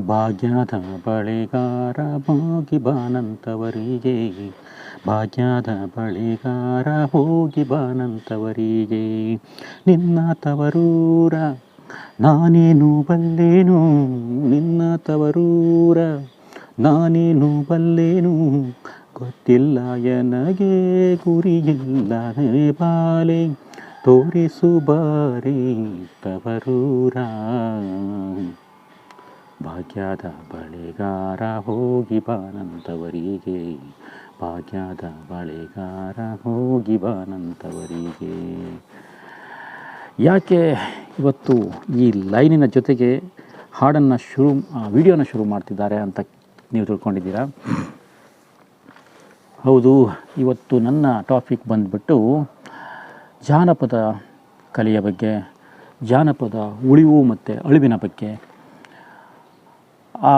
ಭಾಗ್ಯದ ಬಳೆಗಾರ ಹೋಗಿ ಬಾನಂತವರಿಗೆ. ಭಾಗ್ಯದ ಬಳೆಗಾರ ಹೋಗಿ ಬಾನಂತವರಿಗೆ. ನಿನ್ನ ತವರೂರ ನಾನೇನು ಬಲ್ಲೇನು? ನಿನ್ನ ತವರೂರ ನಾನೇನು ಬಲ್ಲೇನು? ಗೊತ್ತಿಲ್ಲ ಎನಗೆ ಗುರಿಯಿಲ್ಲ ಬಾಲೆ. ತೋರಿಸು ಬಾರಿ ತವರೂರ. ಭಾಗ್ಯದ ಬಳೆಗಾರ ಹೋಗಿ ಬಾನಂತವರಿಗೆ. ಭಾಗ್ಯದ ಬಳೆಗಾರ ಹೋಗಿ ಬಾನಂತವರಿಗೆ. ಯಾಕೆ ಇವತ್ತು ಈ ಲೈನಿನ ಜೊತೆಗೆ ಹಾಡನ್ನು ಶುರು ವಿಡಿಯೋನ ಶುರು ಮಾಡ್ತಿದ್ದಾರೆ ಅಂತ ನೀವು ತಿಳ್ಕೊಂಡಿದ್ದೀರಾ? ಹೌದು, ಇವತ್ತು ನನ್ನ ಟಾಪಿಕ್ ಬಂದುಬಿಟ್ಟು ಜಾನಪದ ಕಲೆಯ ಬಗ್ಗೆ, ಜಾನಪದ ಉಳಿವು ಮತ್ತು ಅಳಿವಿನ ಬಗ್ಗೆ. ಆ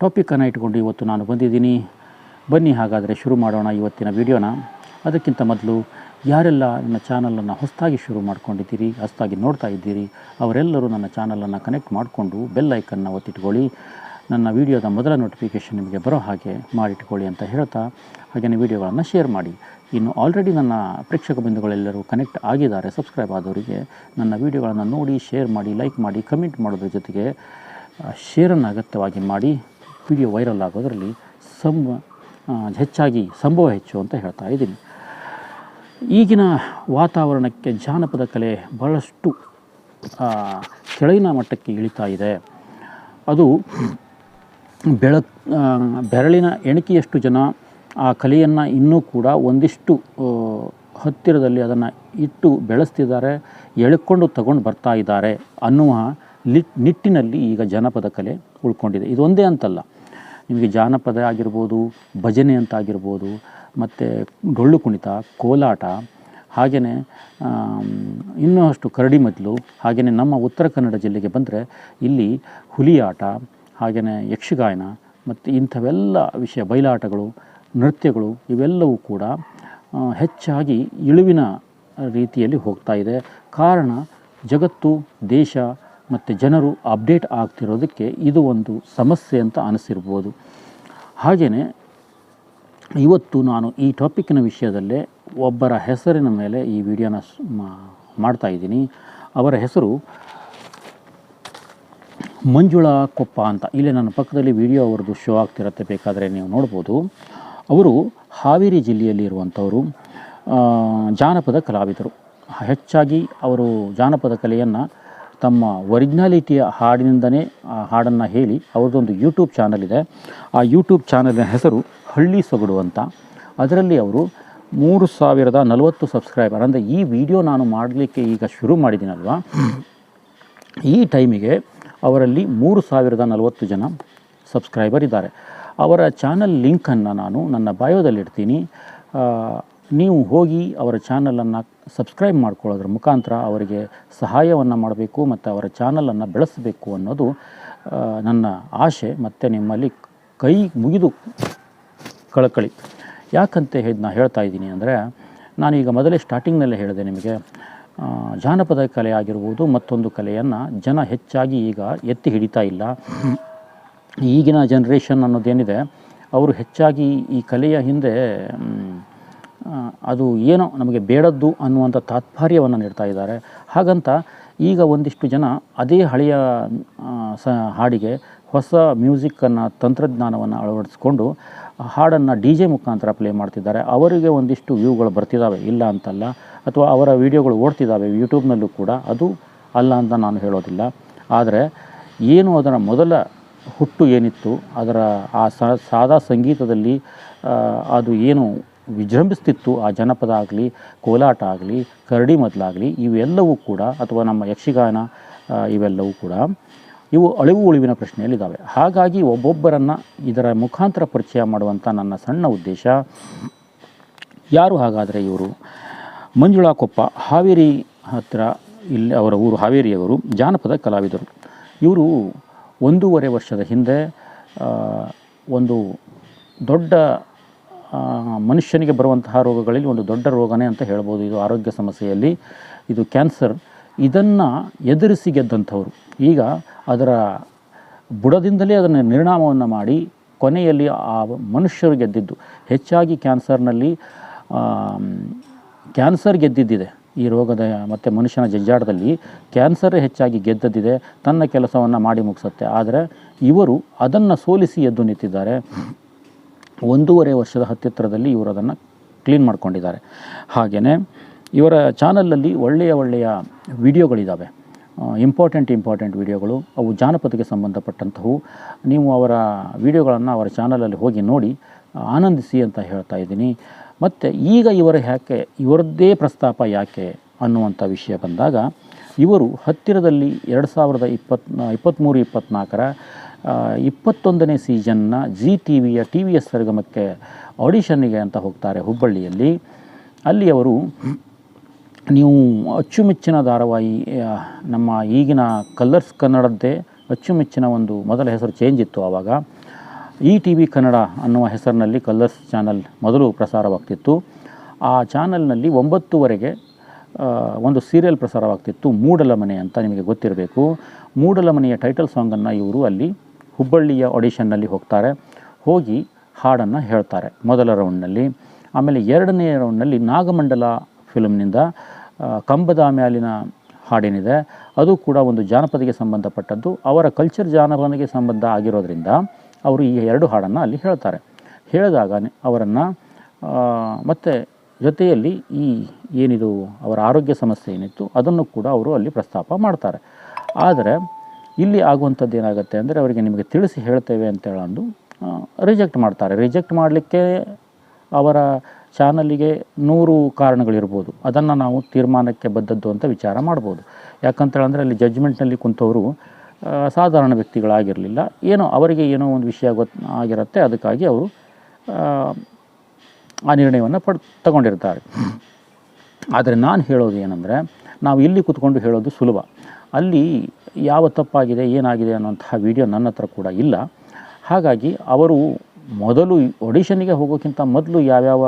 ಟಾಪಿಕನ್ನು ಇಟ್ಕೊಂಡು ಇವತ್ತು ನಾನು ಬಂದಿದ್ದೀನಿ. ಬನ್ನಿ ಹಾಗಾದರೆ ಶುರು ಮಾಡೋಣ ಇವತ್ತಿನ ವಿಡಿಯೋನ. ಅದಕ್ಕಿಂತ ಮೊದಲು ಯಾರೆಲ್ಲ ನನ್ನ ಚಾನಲನ್ನು ಹೊಸದಾಗಿ ಶುರು ಮಾಡ್ಕೊಂಡಿದ್ದೀರಿ, ಹೊಸದಾಗಿ ನೋಡ್ತಾ ಇದ್ದೀರಿ, ಅವರೆಲ್ಲರೂ ನನ್ನ ಚಾನಲನ್ನು ಕನೆಕ್ಟ್ ಮಾಡಿಕೊಂಡು ಬೆಲ್ ಐಕನ್ನ ಒತ್ತಿಟ್ಕೊಳ್ಳಿ. ನನ್ನ ವಿಡಿಯೋದ ಮೊದಲ ನೋಟಿಫಿಕೇಷನ್ ನಿಮಗೆ ಬರೋ ಹಾಗೆ ಮಾಡಿಟ್ಕೊಳ್ಳಿ ಅಂತ ಹೇಳ್ತಾ ಹಾಗೆಯೇ ವಿಡಿಯೋಗಳನ್ನು ಶೇರ್ ಮಾಡಿ. ಇನ್ನು ಆಲ್ರೆಡಿ ನನ್ನ ಪ್ರೇಕ್ಷಕ ಬಂಧುಗಳೆಲ್ಲರೂ ಕನೆಕ್ಟ್ ಆಗಿದ್ದಾರೆ ಸಬ್ಸ್ಕ್ರೈಬ್ ಆದವರಿಗೆ ನನ್ನ ವಿಡಿಯೋಗಳನ್ನು ನೋಡಿ ಶೇರ್ ಮಾಡಿ ಲೈಕ್ ಮಾಡಿ ಕಮೆಂಟ್ ಮಾಡೋದ್ರ ಜೊತೆಗೆ ಶೇರನ್ನು ಅಗತ್ಯವಾಗಿ ಮಾಡಿ ವಿಡಿಯೋ ವೈರಲ್ ಆಗೋದರಲ್ಲಿ ಸಂ ಹೆಚ್ಚಾಗಿ ಸಂಭವ ಹೆಚ್ಚು ಅಂತ ಹೇಳ್ತಾ ಇದ್ದೀನಿ. ಈಗಿನ ವಾತಾವರಣಕ್ಕೆ ಜಾನಪದ ಕಲೆ ಬಹಳಷ್ಟು ಕೆಳಗಿನ ಮಟ್ಟಕ್ಕೆ ಇಳಿತಾ ಇದೆ. ಅದು ಬೆಳ ಆ, ಬೆರಳಿನ ಎಣಿಕೆಯಷ್ಟು ಜನ ಆ ಕಲೆಯನ್ನು ಇನ್ನೂ ಕೂಡ ಒಂದಿಷ್ಟು ಹತ್ತಿರದಲ್ಲಿ ಅದನ್ನು ಇಟ್ಟು ಬೆಳೆಸ್ತಿದ್ದಾರೆ ಎಳ್ಕೊಂಡು ತಗೊಂಡು ಬರ್ತಾ ಇದ್ದಾರೆ ಅನ್ನುವ ನಿಟ್ಟಿನಲ್ಲಿ ಈಗ ಜಾನಪದ ಕಲೆ ಉಳ್ಕೊಂಡಿದೆ. ಇದೊಂದೇ ಅಂತಲ್ಲ. ನಿಮಗೆ ಜಾನಪದ ಆಗಿರ್ಬೋದು, ಭಜನೆ ಅಂತ ಆಗಿರ್ಬೋದು, ಮತ್ತು ಡೊಳ್ಳು ಕುಣಿತ, ಕೋಲಾಟ ಹಾಗೆಯೇ ಇನ್ನೂ ಅಷ್ಟು ಕರಡಿ ಮದ್ಲು ಹಾಗೆಯೇ ನಮ್ಮ ಉತ್ತರ ಕನ್ನಡ ಜಿಲ್ಲೆಗೆ ಬಂದರೆ ಇಲ್ಲಿ ಹುಲಿ ಆಟ ಹಾಗೆಯೇ ಯಕ್ಷಗಾಯನ, ಮತ್ತು ಇಂಥವೆಲ್ಲ ವಿಷಯ ಬಯಲಾಟಗಳು ನೃತ್ಯಗಳು, ಇವೆಲ್ಲವೂ ಕೂಡ ಹೆಚ್ಚಾಗಿ ಇಳುವಿನ ರೀತಿಯಲ್ಲಿ ಹೋಗ್ತಾ ಇದೆ. ಕಾರಣ ಜಗತ್ತು, ದೇಶ ಮತ್ತು ಜನರು ಅಪ್ಡೇಟ್ ಆಗ್ತಿರೋದಕ್ಕೆ ಇದು ಒಂದು ಸಮಸ್ಯೆ ಅಂತ ಅನಿಸಿರ್ಬೋದು. ಹಾಗೆಯೇ ಇವತ್ತು ನಾನು ಈ ಟಾಪಿಕ್ಕಿನ ವಿಷಯದಲ್ಲೇ ಒಬ್ಬರ ಹೆಸರಿನ ಮೇಲೆ ಈ ವಿಡಿಯೋನ ಮಾಡ್ತಾ ಇದ್ದೀನಿ. ಅವರ ಹೆಸರು ಮಂಜುಳಾ ಕೊಪ್ಪ ಅಂತ. ಇಲ್ಲೇ ನನ್ನ ಪಕ್ಕದಲ್ಲಿ ವಿಡಿಯೋ ಅವ್ರದ್ದು ಶೋ ಆಗ್ತಿರತ್ತೆ, ಬೇಕಾದರೆ ನೀವು ನೋಡ್ಬೋದು. ಅವರು ಹಾವೇರಿ ಜಿಲ್ಲೆಯಲ್ಲಿ ಇರುವಂಥವರು ಜಾನಪದ ಕಲಾವಿದರು. ಹೆಚ್ಚಾಗಿ ಅವರು ಜಾನಪದ ಕಲೆಯನ್ನು ತಮ್ಮ ಒರಿಜಿನಾಲಿಟಿಯ ಹಾಡಿನಿಂದನೇ ಆ ಹಾಡನ್ನು ಹೇಳಿ ಅವ್ರದ್ದೊಂದು ಯೂಟ್ಯೂಬ್ ಚಾನಲ್ ಇದೆ. ಆ ಯೂಟ್ಯೂಬ್ ಚಾನಲಿನ ಹೆಸರು ಹಳ್ಳಿ ಸೊಗಡು ಅಂತ. ಅದರಲ್ಲಿ ಅವರು ಮೂರು ಸಾವಿರದ ನಲವತ್ತು ಸಬ್ಸ್ಕ್ರೈಬರ್ ಅಂದರೆ ಈ ವಿಡಿಯೋ ನಾನು ಮಾಡಲಿಕ್ಕೆ ಈಗ ಶುರು ಮಾಡಿದ್ದೀನಲ್ವ? ಈ ಟೈಮಿಗೆ ಅವರಲ್ಲಿ ಮೂರು ಸಾವಿರದ ನಲವತ್ತು ಜನ ಸಬ್ಸ್ಕ್ರೈಬರ್ ಇದ್ದಾರೆ. ಅವರ ಚಾನಲ್ ಲಿಂಕನ್ನು ನಾನು ನನ್ನ ಬಯೋದಲ್ಲಿಡ್ತೀನಿ. ನೀವು ಹೋಗಿ ಅವರ ಚಾನಲನ್ನು ಸಬ್ಸ್ಕ್ರೈಬ್ ಮಾಡ್ಕೊಳ್ಳೋದ್ರ ಮುಖಾಂತರ ಅವರಿಗೆ ಸಹಾಯವನ್ನು ಮಾಡಬೇಕು ಮತ್ತು ಅವರ ಚಾನಲನ್ನು ಬೆಳೆಸಬೇಕು ಅನ್ನೋದು ನನ್ನ ಆಶೆ ಮತ್ತು ನಿಮ್ಮಲ್ಲಿ ಕೈ ಮುಗಿದು ಕಳಕಳಿ. ಯಾಕಂತ ಹೇಳಿ ನಾನು ಹೇಳ್ತಾ ಇದ್ದೀನಿ ಅಂದರೆ ನಾನೀಗ ಮೊದಲೇ ಸ್ಟಾರ್ಟಿಂಗ್ನಲ್ಲೇ ಹೇಳಿದೆ ನಿಮಗೆ ಜಾನಪದ ಕಲೆ ಆಗಿರ್ಬೋದು ಮತ್ತೊಂದು ಕಲೆಯನ್ನು ಜನ ಹೆಚ್ಚಾಗಿ ಈಗ ಎತ್ತಿ ಹಿಡಿತಾ ಇಲ್ಲ. ಈಗಿನ ಜನ್ರೇಷನ್ ಅನ್ನೋದೇನಿದೆ, ಅವರು ಹೆಚ್ಚಾಗಿ ಈ ಕಲೆಯ ಹಿಂದೆ ಅದು ಏನೋ ನಮಗೆ ಬೇಡದ್ದು ಅನ್ನುವಂಥ ತಾತ್ಪರ್ಯವನ್ನು ನೀಡ್ತಾ ಇದ್ದಾರೆ. ಹಾಗಂತ ಈಗ ಒಂದಿಷ್ಟು ಜನ ಅದೇ ಹಳೆಯ ಸ, ಹಾಡಿಗೆ ಹೊಸ ಮ್ಯೂಸಿಕ್ಕನ್ನು ತಂತ್ರಜ್ಞಾನವನ್ನು ಅಳವಡಿಸ್ಕೊಂಡು ಹಾಡನ್ನು ಡಿ ಜೆ ಮುಖಾಂತರ ಪ್ಲೇ ಮಾಡ್ತಿದ್ದಾರೆ. ಅವರಿಗೆ ಒಂದಿಷ್ಟು ವ್ಯೂಗಳು ಬರ್ತಿದ್ದಾವೆ ಇಲ್ಲ ಅಂತಲ್ಲ, ಅಥವಾ ಅವರ ವಿಡಿಯೋಗಳು ಓಡ್ತಿದ್ದಾವೆ ಯೂಟ್ಯೂಬ್ನಲ್ಲೂ ಕೂಡ. ಅದು ಅಲ್ಲ ಅಂತ ನಾನು ಹೇಳೋದಿಲ್ಲ. ಆದರೆ ಏನು ಅದರ ಮೊದಲ ಹುಟ್ಟು ಏನಿತ್ತು, ಅದರ ಆ ಸಾದಾ ಸಂಗೀತದಲ್ಲಿ ಅದು ಏನು ವಿಜೃಂಭಿಸ್ತಿತ್ತು. ಆ ಜನಪದ ಆಗಲಿ, ಕೋಲಾಟ ಆಗಲಿ, ಕರಡಿ ಮೊದಲಾಗಲಿ ಇವೆಲ್ಲವೂ ಕೂಡ ಅಥವಾ ನಮ್ಮ ಯಕ್ಷಗಾನ ಇವೆಲ್ಲವೂ ಕೂಡ ಇವು ಅಳಿವು ಉಳಿವಿನ ಪ್ರಶ್ನೆಯಲ್ಲಿದ್ದಾವೆ. ಹಾಗಾಗಿ ಒಬ್ಬೊಬ್ಬರನ್ನು ಇದರ ಮುಖಾಂತರ ಪರಿಚಯ ಮಾಡುವಂಥ ನನ್ನ ಸಣ್ಣ ಉದ್ದೇಶ, ಯಾರು ಹಾಗಾದರೆ ಇವರು? ಮಂಜುಳಾ ಕೊಪ್ಪ ಹಾವೇರಿ ಹತ್ತಿರ ಇಲ್ಲಿ ಅವರ ಊರು ಹಾವೇರಿಯವರು, ಜಾನಪದ ಕಲಾವಿದರು. ಇವರು ಒಂದೂವರೆ ವರ್ಷದ ಹಿಂದೆ ಒಂದು ದೊಡ್ಡ ಮನುಷ್ಯನಿಗೆ ಬರುವಂತಹ ರೋಗಗಳಲ್ಲಿ ಒಂದು ದೊಡ್ಡ ರೋಗನೇ ಅಂತ ಹೇಳ್ಬೋದು. ಇದು ಆರೋಗ್ಯ ಸಮಸ್ಯೆಯಲ್ಲಿ ಇದು ಕ್ಯಾನ್ಸರ್. ಇದನ್ನು ಎದುರಿಸಿ ಗೆದ್ದಂಥವ್ರು. ಈಗ ಅದರ ಬುಡದಿಂದಲೇ ಅದನ್ನು ನಿರ್ಣಾಮವನ್ನು ಮಾಡಿ ಕೊನೆಯಲ್ಲಿ ಆ ಮನುಷ್ಯರು ಗೆದ್ದಿದ್ದು. ಹೆಚ್ಚಾಗಿ ಕ್ಯಾನ್ಸರ್ನಲ್ಲಿ ಕ್ಯಾನ್ಸರ್ ಗೆದ್ದಿದ್ದಿದೆ ಈ ರೋಗದ ಮತ್ತು ಮನುಷ್ಯನ ಜಂಜಾಟದಲ್ಲಿ. ಕ್ಯಾನ್ಸರ್ ಹೆಚ್ಚಾಗಿ ಗೆದ್ದದಿದೆ ತನ್ನ ಕೆಲಸವನ್ನು ಮಾಡಿ ಮುಗಿಸುತ್ತೆ. ಆದರೆ ಇವರು ಅದನ್ನು ಸೋಲಿಸಿ ಎದ್ದು ನಿಂತಿದ್ದಾರೆ. ಒಂದೂವರೆ ವರ್ಷದ ಹತ್ತಿರದಲ್ಲಿ ಇವರು ಅದನ್ನು ಕ್ಲೀನ್ ಮಾಡ್ಕೊಂಡಿದ್ದಾರೆ. ಹಾಗೆಯೇ ಇವರ ಚಾನಲಲ್ಲಿ ಒಳ್ಳೆಯ ಒಳ್ಳೆಯ ವಿಡಿಯೋಗಳಿದ್ದಾವೆ ಇಂಪಾರ್ಟೆಂಟ್ ಇಂಪಾರ್ಟೆಂಟ್ ವಿಡಿಯೋಗಳು. ಅವು ಜಾನಪದಕ್ಕೆ ಸಂಬಂಧಪಟ್ಟಂತಹವು ನೀವು ಅವರ ವಿಡಿಯೋಗಳನ್ನು ಅವರ ಚಾನಲಲ್ಲಿ ಹೋಗಿ ನೋಡಿ ಆನಂದಿಸಿ ಅಂತ ಹೇಳ್ತಾ ಇದ್ದೀನಿ. ಮತ್ತು ಈಗ ಇವರ ಯಾಕೆ, ಇವರದ್ದೇ ಪ್ರಸ್ತಾಪ ಯಾಕೆ ಅನ್ನುವಂಥ ವಿಷಯ ಬಂದಾಗ, ಇವರು ಹತ್ತಿರದಲ್ಲಿ ಎರಡು ಸಾವಿರದ ಇಪ್ಪತ್ ಇಪ್ಪತ್ತ್ಮೂರು, ಇಪ್ಪತ್ತ್ನಾಲ್ಕರ ಇಪ್ಪತ್ತೊಂದನೇ ಸೀಸನ್ನ ಜಿ ಟಿ ವಿಯ, ಟಿ ವಿ ಎಸ್ ಸರ್ಗಮಕ್ಕೆ ಆಡಿಷನ್ನಿಗೆ ಅಂತ ಹೋಗ್ತಾರೆ ಹುಬ್ಬಳ್ಳಿಯಲ್ಲಿ. ಅಲ್ಲಿ ಅವರು ನೀವು ಅಚ್ಚುಮೆಚ್ಚಿನ ಧಾರಾವಾಹಿ ನಮ್ಮ ಈಗಿನ ಕಲರ್ಸ್ ಕನ್ನಡದ್ದೇ ಅಚ್ಚುಮೆಚ್ಚಿನ ಒಂದು ಮೊದಲ ಹೆಸರು ಚೇಂಜ್ ಇತ್ತು ಆವಾಗ. ಇ ಟಿ ವಿ ಕನ್ನಡ ಅನ್ನುವ ಹೆಸರಿನಲ್ಲಿ ಕಲರ್ಸ್ ಚಾನಲ್ ಮೊದಲು ಪ್ರಸಾರವಾಗ್ತಿತ್ತು. ಆ ಚಾನಲ್ನಲ್ಲಿ ಒಂಬತ್ತುವರೆಗೆ ಒಂದು ಸೀರಿಯಲ್ ಪ್ರಸಾರವಾಗ್ತಿತ್ತು ಮೂಡಲ ಮನೆ ಅಂತ ನಿಮಗೆ ಗೊತ್ತಿರಬೇಕು. ಮೂಡಲ ಮನೆಯ ಟೈಟಲ್ ಸಾಂಗನ್ನು ಇವರು ಅಲ್ಲಿ ಹುಬ್ಬಳ್ಳಿಯ ಆಡಿಷನ್ನಲ್ಲಿ ಹೋಗ್ತಾರೆ. ಹೋಗಿ ಹಾಡನ್ನು ಹೇಳ್ತಾರೆ ಮೊದಲ ರೌಂಡ್ನಲ್ಲಿ ಆಮೇಲೆ ಎರಡನೇ ರೌಂಡ್ನಲ್ಲಿ ನಾಗಮಂಡಲ ಫಿಲಮ್ನಿಂದ ಕಂಬದ ಮ್ಯಾಲಿನ ಹಾಡೇನಿದೆ, ಅದು ಕೂಡ ಒಂದು ಜಾನಪದಕ್ಕೆ ಸಂಬಂಧಪಟ್ಟದ್ದು. ಅವರ ಕಲ್ಚರ್ ಜಾನಪದಕ್ಕೆ ಸಂಬಂಧ ಆಗಿರೋದ್ರಿಂದ ಅವರು ಈ ಎರಡು ಹಾಡನ್ನು ಅಲ್ಲಿ ಹೇಳ್ತಾರೆ. ಹೇಳಿದಾಗ ಅವರನ್ನು ಮತ್ತು ಜೊತೆಯಲ್ಲಿ ಈ ಏನಿದು, ಅವರ ಆರೋಗ್ಯ ಸಮಸ್ಯೆ ಏನಿತ್ತು, ಅದನ್ನು ಕೂಡ ಅವರು ಅಲ್ಲಿ ಪ್ರಸ್ತಾಪ ಮಾಡ್ತಾರೆ. ಆದರೆ ಇಲ್ಲಿ ಆಗುವಂಥದ್ದು ಏನಾಗುತ್ತೆ ಅಂದರೆ ಅವರಿಗೆ ನಿಮಗೆ ತಿಳಿಸಿ ಹೇಳ್ತೇವೆ ಅಂತ ಹೇಳಂದು ರಿಜೆಕ್ಟ್ ಮಾಡ್ತಾರೆ. ರಿಜೆಕ್ಟ್ ಮಾಡಲಿಕ್ಕೆ ಅವರ ಚಾನಲಿಗೆ ನೂರು ಕಾರಣಗಳಿರ್ಬೋದು. ಅದನ್ನು ನಾವು ತೀರ್ಮಾನಕ್ಕೆ ಬದ್ದದ್ದು ಅಂತ ವಿಚಾರ ಮಾಡ್ಬೋದು. ಯಾಕಂತೇಳಂದರೆ ಅಲ್ಲಿ ಜಜ್ಮೆಂಟ್ನಲ್ಲಿ ಕುಂತವರು ಸಾಧಾರಣ ವ್ಯಕ್ತಿಗಳಾಗಿರಲಿಲ್ಲ. ಏನೋ ಅವರಿಗೆ ಏನೋ ಒಂದು ವಿಷಯ ಗೊತ್ತು ಆಗಿರುತ್ತೆ. ಅದಕ್ಕಾಗಿ ಅವರು ಆ ನಿರ್ಣಯವನ್ನು ಪಡ್, ತಗೊಂಡಿರ್ತಾರೆ. ಆದರೆ ನಾನು ಹೇಳೋದು ಏನಂದರೆ, ನಾವು ಇಲ್ಲಿ ಕೂತ್ಕೊಂಡು ಹೇಳೋದು ಸುಲಭ. ಅಲ್ಲಿ ಯಾವ ತಪ್ಪಾಗಿದೆ, ಏನಾಗಿದೆ ಅನ್ನೋಂತಹ ವಿಡಿಯೋ ನನ್ನ ಹತ್ರ ಕೂಡ ಇಲ್ಲ. ಹಾಗಾಗಿ ಅವರು ಮೊದಲು ಆಡಿಷನ್ನಿಗೆ ಹೋಗೋಕ್ಕಿಂತ ಮೊದಲು ಯಾವ್ಯಾವ